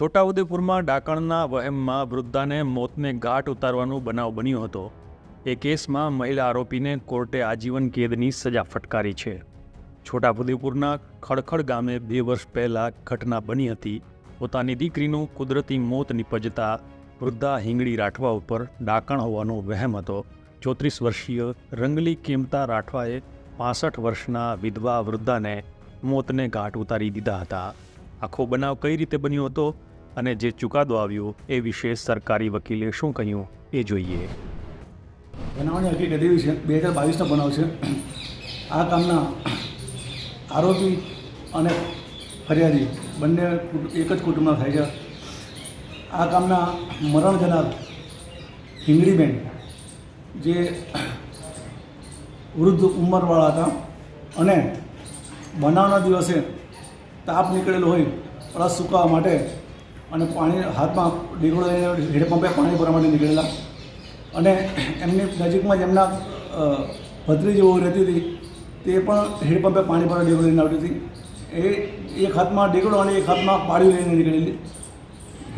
છોટાઉદેપુરમાં ડાકણના વહેમમાં વૃદ્ધાને મોતને ઘાટ ઉતારવાનો બનાવ બન્યો હતો. એ કેસમાં મહિલા આરોપીને કોર્ટે આજીવન કેદની સજા ફટકારી છે. છોટાઉદેપુરના ખડખડ ગામે બે વર્ષ પહેલાં ઘટના બની હતી. પોતાની દીકરીનું કુદરતી મોત નિપજતા વૃદ્ધા હિંગળી રાઠવા ઉપર ડાકણ હોવાનો વહેમ હતો. ચોત્રીસ વર્ષીય રંગલી કિમતા રાઠવાએ પાસઠ વર્ષના વિધવા વૃદ્ધાને મોતને ઘાટ ઉતારી દીધા હતા. આખો બનાવ કઈ રીતે બન્યો હતો? અને જે ચુકાદો આવ્યો એ વિશે સરકારી વકીલે શું કહ્યું એ જોઈએ. બનાવની હકીકત એવી છે, બે હજાર બાવીસનો બનાવ છે. આ કામના આરોપી અને ફરિયાદી બંને એક જ કુટુંબના થાય છે. આ કામના મરણ જનાર હિંગળીબેન જે વૃદ્ધ ઉંમરવાળા હતા અને બનાવના દિવસે તાપ નીકળેલો હોય રસ સુકાવવા માટે અને પાણી હાથમાં ડીગડો લઈને હેડપંપે પાણી ભરવા માટે નીકળેલા. અને એમની નજીકમાં જ એમના અ, ભત્રીજી રહેતી હતી તે પણ હેડપંપે પાણી ભરવા ડીગડો લઈને આવતી હતી. એ એક હાથમાં ડીગડો અને એક હાથમાં પાડી લઈને નીકળેલી.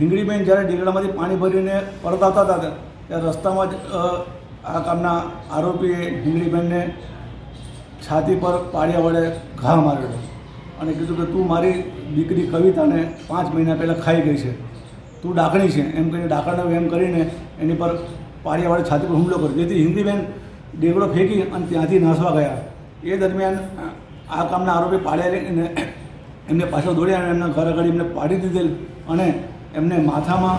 હિંગળીબેન જ્યારે ડીગડામાંથી પાણી ભરીને પરત આવતા હતા ત્યારે રસ્તામાં જ આ કામના આરોપીએ હિંગળીબેનને છાતી પર પાડિયા વડે ઘા મારેલો. અને કીધું કે તું મારી દીકરી કવિતાને પાંચ મહિના પહેલાં ખાઈ ગઈ છે. તું ડાકણી છે. એમ કરીને ડાકણને એમ કરીને એની પર પાળિયાવાળી છાતી પર હુમલો કર્યો. જેથી હિન્દીબેન ડેગડો ફેંકી અને ત્યાંથી નાસવા ગયા. એ દરમિયાન આ કામના આરોપી પાડ્યા લઈને એમને પાછળ દોડ્યા અને એમના ઘર આગળ એમને પાડી દીધેલ અને એમને માથામાં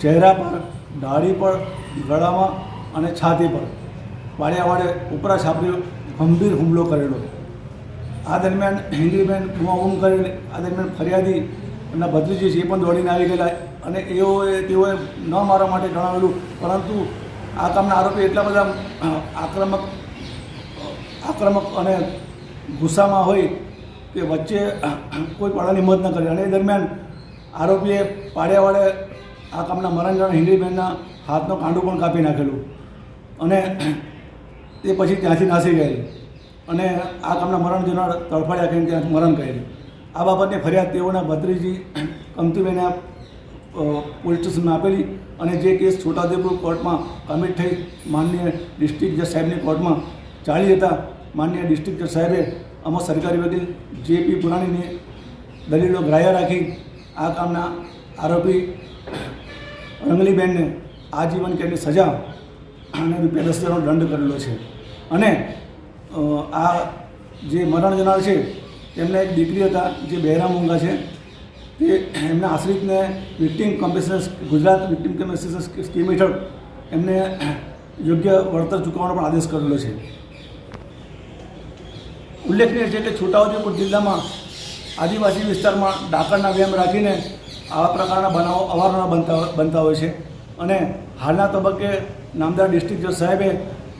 ચહેરા પર, દાઢી પર, ગળામાં અને છાતી પર વડે ઉપરા છાપરી ગંભીર હુમલો કરેલો. આ દરમિયાન હિન્દીબેન બૂમાબૂમ કરેલી આ દરમિયાન ફરિયાદી એમના ભત્રીજી છે એ પણ દોડીને આવી ગયેલા અને એઓએ, તેઓએ ન મારવા માટે જણાવેલું, પરંતુ આ કામના આરોપી એટલા બધા આક્રમક આક્રમક અને ગુસ્સામાં હોય કે વચ્ચે કોઈ પાડાની મદદ ન કરી. અને એ દરમિયાન આરોપીએ પાડ્યા આ કામના મરણજણ હિન્દીબેનના હાથનો કાંડું પણ કાપી નાખેલું. અને તે પછી ત્યાંથી નાસી ગયેલી. અને આ કામના મરણ જનાર તડફાડ્યા કરીને ત્યાં મરણ કરેલું આ બાબતની ફરિયાદ તેઓના ભત્રીજી કમતીબેને પોલીસ સ્ટેશનમાં આપેલી અને જે કેસ છોટાઉદેપુર કોર્ટમાં કમિટ થઈ માનનીય ડિસ્ટ્રિક્ટ જજ સાહેબની કોર્ટમાં ચાલી હતા માનનીય ડિસ્ટ્રિક્ટ જજ સાહેબે આમાં સરકારી વકીલ જે પી પુરાણીની દલીલો ગ્રાહ્ય રાખી, આ કામના આરોપી રંગલીબેનને આજીવન કેદની સજા અને રૂપિયા દસ હજારનો દંડ કરેલો છે. અને આ જે મરણ જનાર છે તેમને એક દીકરી હતા, જે બહેરા મૂંગા છે. તે એમના આશ્રિતને victim compensation Gujarat victim compensation scheme હેઠળ એમને યોગ્ય વળતર ચૂકવવાનો પણ આદેશ કરેલો છે. ઉલ્લેખનીય છે કે છોટાઉદેપુર જિલ્લામાં આદિવાસી વિસ્તારમાં ડાકરના વ્યાયામ રાખીને આવા પ્રકારના બનાવો અવારનવાર બનતા બનતા હોય છે. અને હાલના તબક્કે નામદાર ડિસ્ટ્રિક્ટ જજ સાહેબે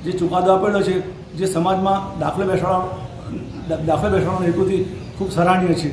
જે ચુકાદો આપેલો છે જે સમાજમાં દાખલો બેસાડવા દાખલો બેસાડવાના હેતુથી ખૂબ સરાહનીય છે.